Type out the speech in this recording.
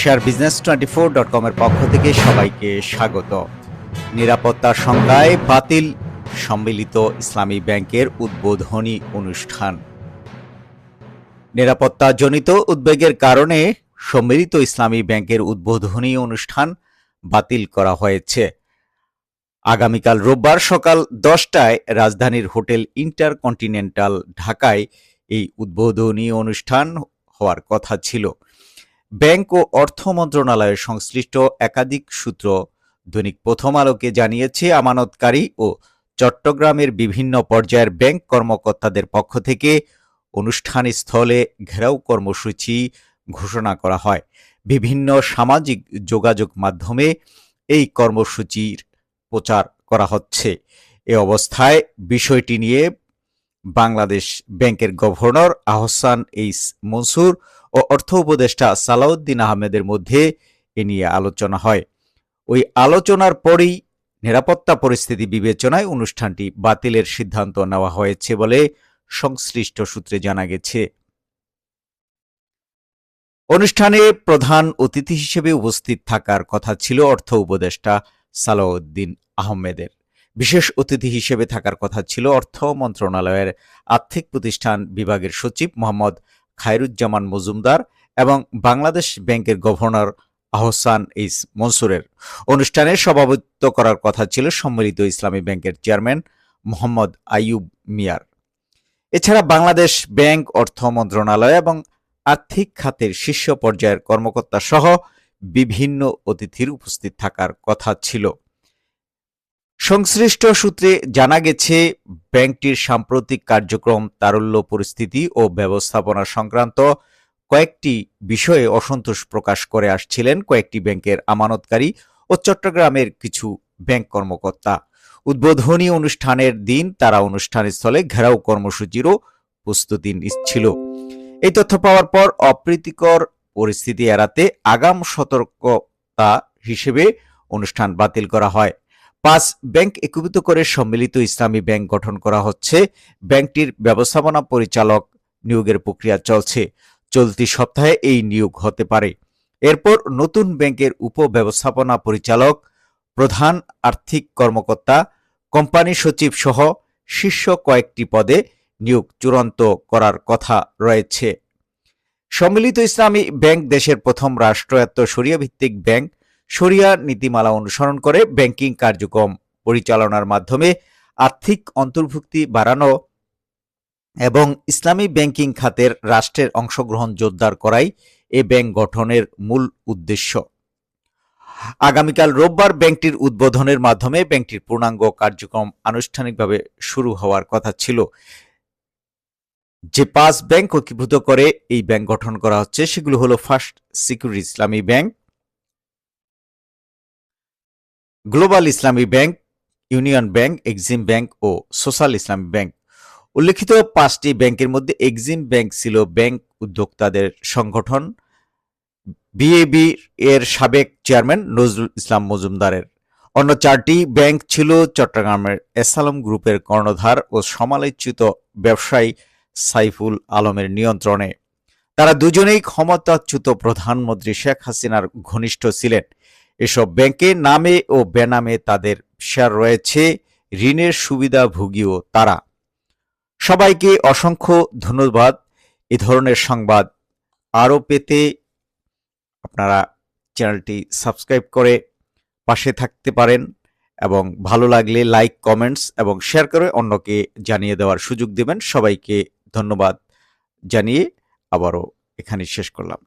এশিয়ার business twenty four dot কমের পক্ষ থেকে সবাইকে স্বাগত। নিরাপত্তার সংজ্ঞায় বাতিল সম্মিলিত ইসলামী ব্যাংকের উদ্বোধনী অনুষ্ঠান। নিরাপত্তাজনিত উদ্বেগের কারণে সম্মিলিত ইসলামী ব্যাংকের উদ্বোধনী অনুষ্ঠান বাতিল করা হয়েছে। আগামীকাল রোববার সকাল দশটায় রাজধানীর হোটেল ইন্টারকন্টিনেন্টাল ঢাকায় এই উদ্বোধনী অনুষ্ঠান হওয়ার কথা ছিল। ব্যাংক ও অর্থ মন্ত্রণালয়ের সংশ্লিষ্ট একাধিক সূত্র দৈনিক প্রথম আলোকে জানিয়েছে, আমানতকারী ও চট্টগ্রামের বিভিন্ন পর্যায়ের ব্যাংক কর্মকর্তাদের পক্ষ থেকে অনুষ্ঠান স্থলে ঘেরাও কর্মসূচি ঘোষণা করা হয়। বিভিন্ন সামাজিক যোগাযোগ মাধ্যমে এই কর্মসূচির প্রচার করা হচ্ছে। এ অবস্থায় বিষয়টি নিয়ে বাংলাদেশ ব্যাংকের গভর্নর আহসান এইস মনসুর ও অর্থ উপদেষ্টা সালাউদ্দিন আহমেদের মধ্যে এ নিয়ে আলোচনা হয়। ওই আলোচনার পরেই নিরাপত্তা পরিস্থিতি বিবেচনায় অনুষ্ঠানটি বাতিলের সিদ্ধান্ত নেওয়া হয়েছে বলে সংশ্লিষ্ট সূত্রে জানা গেছে। অনুষ্ঠানে প্রধান অতিথি হিসেবে উপস্থিত থাকার কথা ছিল অর্থ উপদেষ্টা সালাউদ্দিন আহমেদের। বিশেষ অতিথি হিসেবে থাকার কথা ছিল অর্থ মন্ত্রণালয়ের আর্থিক প্রতিষ্ঠান বিভাগের সচিব মোহাম্মদ খায়রুজ্জামান মজুমদার এবং বাংলাদেশ ব্যাংকের গভর্নর আহসান ইস মনসুরের। অনুষ্ঠানে সভাপতিত্ব করার কথা ছিল সম্মিলিত ইসলামী ব্যাংকের চেয়ারম্যান মোহাম্মদ আইয়ুব মিয়ার। এছাড়া বাংলাদেশ ব্যাংক অর্থ মন্ত্রণালয় এবং আর্থিক খাতের শীর্ষ পর্যায়ের কর্মকর্তা সহ বিভিন্ন অতিথির উপস্থিত থাকার কথা ছিল। সংশ্লিষ্ট সূত্রে জানা গেছে, ব্যাংকটির সাম্প্রতিক কার্যক্রম, তারল্য পরিস্থিতি ও ব্যবস্থাপনা সংক্রান্ত কয়েকটি বিষয়ে অসন্তোষ প্রকাশ করে আসছিলেন কয়েকটি ব্যাংকের আমানতকারী ও চট্টগ্রামের কিছু ব্যাংক কর্মকর্তা। উদ্বোধনী অনুষ্ঠানের দিন তারা অনুষ্ঠানস্থলে ঘেরাও কর্মসূচিরও প্রস্তুতি নিচ্ছিল। এই তথ্য পাওয়ার পর অপ্রীতিকর পরিস্থিতি এড়াতে আগাম সতর্কতা হিসেবে অনুষ্ঠান বাতিল করা হয়। পাঁচ ব্যাংক একীভূত করে সম্মিলিত ইসলামী ব্যাংক গঠন করা হচ্ছে। ব্যাংকটির ব্যবস্থাপনা পরিচালক নিয়োগের প্রক্রিয়া চলছে। চলতি সপ্তাহে এই নিয়োগ হতে পারে। এরপর নতুন ব্যাংকের উপব্যবস্থাপনা পরিচালক, প্রধান আর্থিক কর্মকর্তা, কোম্পানি সচিব সহ শীর্ষ কয়েকটি পদে নিয়োগ চূড়ান্ত করার কথা রয়েছে। সম্মিলিত ইসলামী ব্যাংক দেশের প্রথম রাষ্ট্রায়ত্ত সরিয়া ভিত্তিক ব্যাংক সরিয়া নীতিমালা অনুসরণ করে ব্যাংকিং কার্যক্রম পরিচালনার মাধ্যমে আর্থিক অন্তর্ভুক্তি বাড়ানো এবং ইসলামী ব্যাংকিং খাতের রাষ্ট্রের অংশগ্রহণ জোরদার করাই এ ব্যাংক গঠনের মূল উদ্দেশ্য। আগামীকাল রোববার ব্যাংকটির উদ্বোধনের মাধ্যমে ব্যাংকটির পূর্ণাঙ্গ কার্যক্রম আনুষ্ঠানিকভাবে শুরু হওয়ার কথা ছিল। যে পাঁচ ব্যাংক ঐক্যভূত করে এই ব্যাংক গঠন করা হচ্ছে সেগুলো হলো First Security Islami Bank Global Islami Bank, Union Bank, Exim Bank ও সোশ্যাল ইসলামী ব্যাংক। উল্লেখিত পাঁচটি ব্যাংকের মধ্যে এক্সিম ব্যাংক ছিল ব্যাংক উদ্যোক্তাদের সংগঠন। বিএবি এর সাবেক চেয়ারম্যান নজরুল ইসলাম মজুমদারের। অন্য চারটি ব্যাংক ছিল চট্টগ্রামের এসালম গ্রুপের কর্ণধার ও সমালোচিত ব্যবসায়ী সাইফুল আলমের নিয়ন্ত্রণে। তারা দুজনেই ক্ষমতাচ্যুত প্রধানমন্ত্রী শেখ হাসিনার ঘনিষ্ঠ ছিলেন। এসব ব্যাংকে নামে ও বেনামে তাদের শেয়ার রয়েছে, ঋণের সুবিধাভোগীও তারা। সবাইকে অসংখ্য ধন্যবাদ। এ ধরনের সংবাদ আরও পেতে আপনারা চ্যানেলটি সাবস্ক্রাইব করে পাশে থাকতে পারেন এবং ভালো লাগলে লাইক, কমেন্টস এবং শেয়ার করে অন্যকে জানিয়ে দেওয়ার সুযোগ দেবেন। সবাইকে ধন্যবাদ জানিয়ে আবারও এখানে শেষ করলাম।